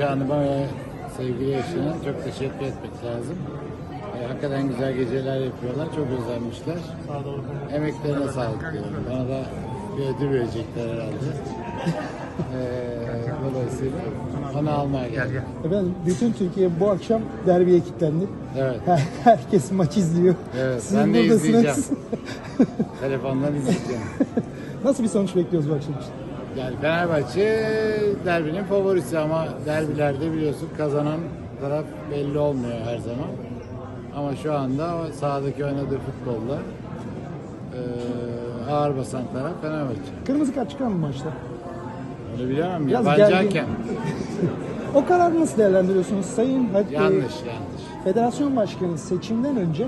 Hanım'a ve sevgili eşine çok teşekkür etmek lazım. E, hakikaten güzel geceler yapıyorlar. Çok özenmişler. Emeklerine sağlık diyorum. Bana da bir ödül verecekler herhalde. e, dolayısıyla onu almaya geldim. Efendim bütün Türkiye bu akşam derbiye kilitlendi. Evet. Her- Herkes maç izliyor. Evet, Siz ben de buradasınız. izleyeceğim. Telefondan izleyeceğim. Nasıl bir sonuç bekliyoruz bu akşam için? Yani Fenerbahçe derbinin favorisi ama derbilerde biliyorsun kazanan taraf belli olmuyor her zaman. Ama şu anda sahadaki oynadığı futbolla eee, ağır basan taraf Fenerbahçe. Kırmızı kart çıkar mı maçta? Onu bilemem. Biraz Yabancı gergin. hakem. O kararı nasıl değerlendiriyorsunuz? Sayın Hadi- Yanlış yanlış. Federasyon Başkanı seçimden önce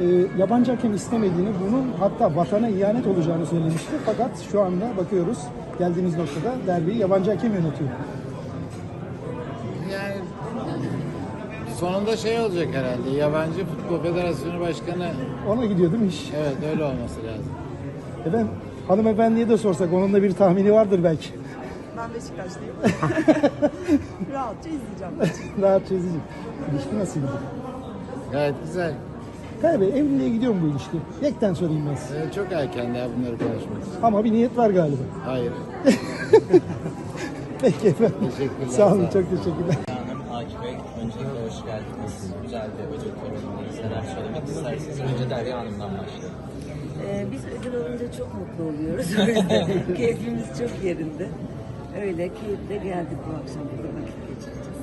e, yabancı hakem istemediğini, bunun hatta vatana ihanet olacağını söylemişti. Fakat şu anda bakıyoruz geldiğimiz noktada derbiyi yabancı hakem yönetiyor. Yani sonunda şey olacak herhalde. Yabancı Futbol Federasyonu Başkanı Ona gidiyor değil mi iş? evet öyle olması lazım. Efendim hanımefendiye de sorsak onun da bir tahmini vardır belki. Ben Beşiktaşlıyım. Rahatça izleyeceğim. Rahatça izleyecek. İlişki nasıl gidiyor? Gayet güzel. Bey evliliğe gidiyor mu bu ilişki? Yekten sorayım ben size. Ee, çok erken daha bunları konuşmak için. Ama bir niyet var galiba. Hayır. Peki efendim. Teşekkürler, Sağ olun, sağ olun. çok teşekkürler. Hanım, Akif Bey, öncelikle hoş geldiniz. Güzel bir ödül törenindeyız. Neler söylemek istersiniz? Önce Derya Hanım'dan başlayalım. Ee, biz ödül alınca çok mutlu oluyoruz. O yüzden Keyfimiz çok yerinde. Öyle keyifle geldik bu akşam burada vakit geçireceğiz.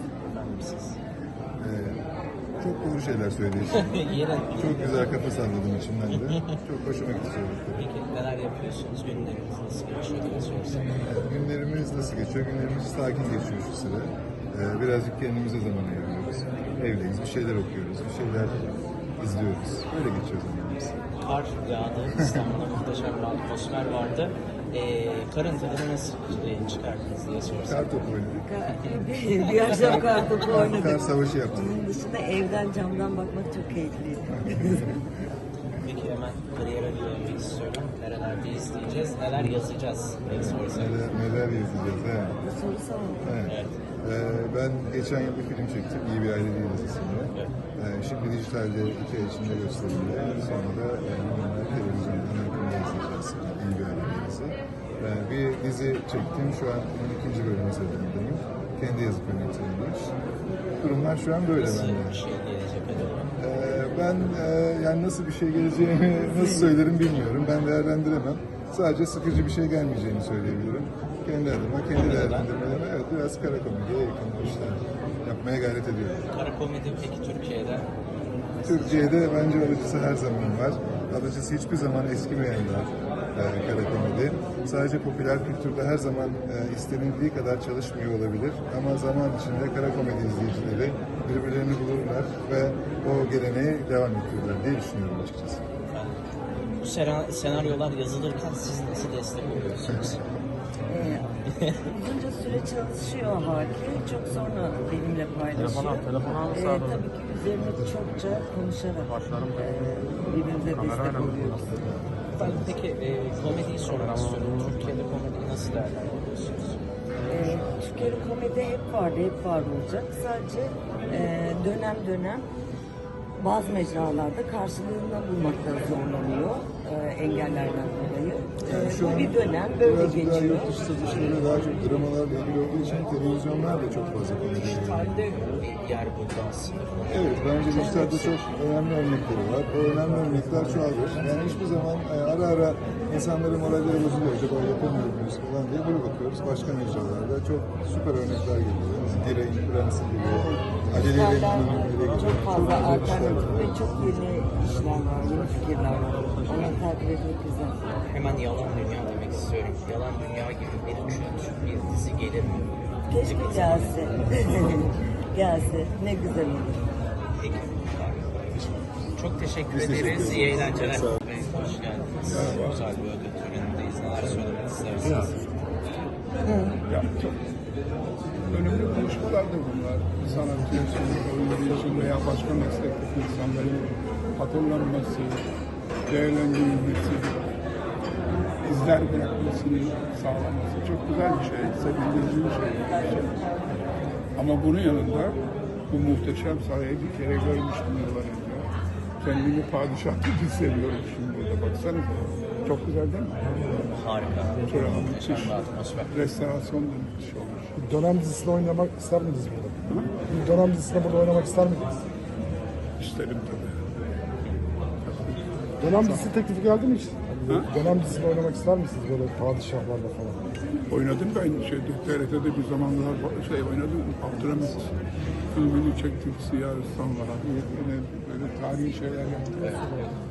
Çok doğru şeyler söylüyorsun. Çok güzel kafa salladım içimden de. Çok hoşuma gitti söyledikleri. Peki neler yapıyorsunuz? Günleriniz nasıl geçiyor diye sorsam. Evet, günlerimiz nasıl geçiyor? Günlerimiz sakin geçiyor şu sıra. Ee, birazcık kendimize zaman ayırıyoruz. Evdeyiz, bir şeyler okuyoruz, bir şeyler izliyoruz. Öyle geçiyor zamanımız. Kar yağdı. İstanbul'da muhteşem bir atmosfer vardı. Ee, karın tadını nasıl e, çıkardınız diye sorsam. Kar topu oynadık. bir, bir akşam kartopu Kar oynadık. savaşı yaptık. Bunun dışında evden camdan bakmak çok keyifliydi. Peki hemen kariyere dönmek istiyorum. Nerelerde izleyeceğiz? Neler yazacağız diye sorsam. Neler, neler yazacağız he. Bu soru sağ Evet. Evet. Ee, ben geçen yıl bir film çektim. İyi bir aile değiliz isimli. Ee, şimdi dijitalde iki içinde gösterildi. Sonra da e, normal televizyondan yakında izleyeceğiz. Değiliz. Ee, bir dizi çektim. Şu an onun ikinci bölüm hazırlığındayım. Kendi yazıp yönettiğim iş. Durumlar şu an böyle Nasıl bende. bir şey? Ee, ben e, yani nasıl bir şey geleceğini nasıl söylerim bilmiyorum. Ben değerlendiremem. Sadece sıkıcı bir şey gelmeyeceğini söyleyebilirim. Kendi adıma, kendi değerlendirmelerime evet biraz kara komediye yakın işler yapmaya gayret ediyorum. Kara komedi peki Türkiye'de Türkiye'de bence alıcısı her zaman var. Alıcısı hiçbir zaman eskimeyen var e, kara komedi. Sadece popüler kültürde her zaman e, istenildiği kadar çalışmıyor olabilir. Ama zaman içinde kara komedi izleyicileri birbirlerini bulurlar ve o geleneği devam ettirirler diye düşünüyorum açıkçası. Bu sena- senaryolar yazılırken siz nasıl destek oluyorsunuz? Ee, uzunca süre çalışıyor Haki. Çok sonra benimle paylaşıyor. Ee, tabii ki üzerine çokça konuşarak e, birbirimize destek oluyoruz. Ben peki e, komediyi sormak istiyorum. Türkiye'de komediyi nasıl değerlendiriyorsunuz? Ee, Türkiye'de komedi hep vardı, hep var olacak. Sadece e, dönem dönem bazı mecralarda karşılığını bulmakta zorlanıyor e, engellerden dolayı. E, bu bir dönem böyle Biraz daha geçiyor. yurt dışı satışları daha çok dramalarla ilgili olduğu için televizyonlar da çok fazla yayınlıyor. Dijitalde bir yer buldu aslında. Evet, bence dijitalde çok önemli örnekleri var. O önemli örnekler çoğalır. Yani hiçbir zaman e, ara ara insanların moralleri bozuluyor. Acaba yapamıyor muyuz falan diye böyle bakıyoruz. Başka mecralarda çok süper örnekler geliyor. Direğin Prensi gibi, Aceleyle İnanın ele Çok geçiyor. fazla alternatif ve çok yeni işler var, yeni fikirler var. Onları takip etmek güzel. Hemen yalan dünya demek istiyorum. Yalan dünya gibi bir kült bir dizi gelir mi? Keşke gelse. gelse. Ne güzel olur. Peki. Çok teşekkür Biz teşekkür ederiz. İyi eğlenceler. Hoş geldiniz. Güzel bir ödül törenindeyiz. Neler söylemek istersiniz? Ya çok önemli buluşmalardır bunlar. Sanatçı için, oyuncu için veya başka meslekteki insanların hatırlanması, değerlendirilmesi, izler bırakmasını sağlaması çok güzel bir şey, sevindirici bir şey. Ama bunun yanında bu muhteşem sarayı bir kere görmüştüm yıllar önce. Kendimi padişah gibi hissediyorum şimdi burada baksanıza. Çok güzel değil mi? Harika. Muhteşem müthiş. bir atmosfer. Restorasyon da müthiş olmuş. Dönem dizisinde oynamak ister miydiniz burada? Bir dönem dizisinde burada oynamak ister miydiniz? İsterim tabii. Dönem dizisi teklifi geldi mi hiç? Ha? Dönem dizisinde oynamak ister misiniz böyle padişahlarla falan? Oynadım ben şeyde TRT'de bir zamanlar şey oynadım. Abdülhamit filmini çektik Siyah İstanbul'a. Yine böyle tarihi şeyler yaptık.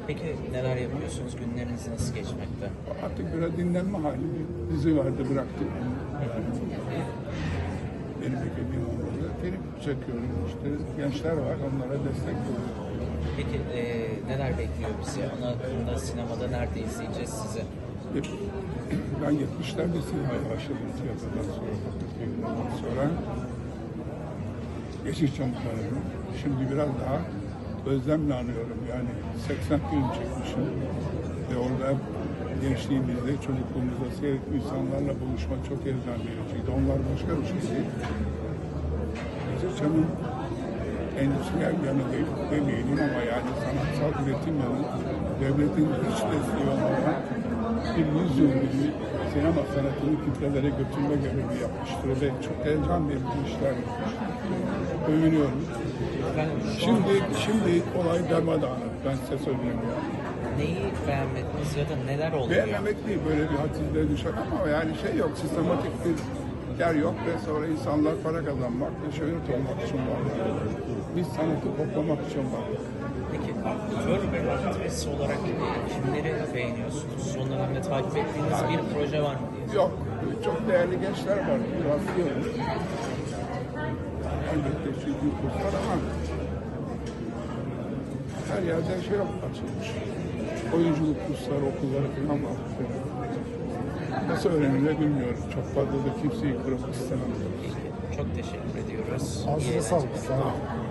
Peki neler yapıyorsunuz? Günleriniz nasıl geçmekte? Artık biraz dinlenme hali dizi vardı bıraktık. Benim ekibim olmadı. Film çekiyorum işte. Gençler var onlara destek oluyorum. Peki e, neler bekliyor bizi? Ana akımda sinemada nerede izleyeceğiz sizi? Ben 70'lerde sinemaya başladım tiyatrodan sonra. Ondan sonra Yeşilçam tanıdım. Şimdi biraz daha özlemle anıyorum. Yani 80 film çekmişim. Ve orada gençliğimizde, çocukluğumuzda seyrettiğim insanlarla buluşmak çok heyecan vericiydi. Onlar başka bir şey değil. Yeşilçam'ın endüstriyel yanı değil, demeyelim ama yani sanatsal üretim yanı devletin hiç desteği olmadan bir yüzyıl gibi sinema sanatını kitlelere götürme görevi yapmıştır ve çok heyecan verici işler yapmış. Övünüyorum. Şimdi, şimdi olay darmadağınık. Ben size söyleyeyim ya. neyi beğenmediniz ya da neler oluyor? Beğenmemek değil böyle bir hadsizliğe düşer ama yani şey yok, sistematik bir yer yok ve sonra insanlar para kazanmak ve şöhret olmak için var. Biz sanatı toplamak için var. Peki aktör ve aktrisi olarak kimleri beğeniyorsunuz? Son dönemde takip ettiğiniz bir proje var mı diye. Yok, çok değerli gençler var. Rastlıyorum. Elbette çünkü kurslar ama her yerde şey açılmış. Oyunculuk kursları, okulları falan var. Nasıl öğrenilir bilmiyorum. Çok fazla da kimseyi kırmak istemem. Çok teşekkür ediyoruz. Ağzınıza sağlık. Sağ olun.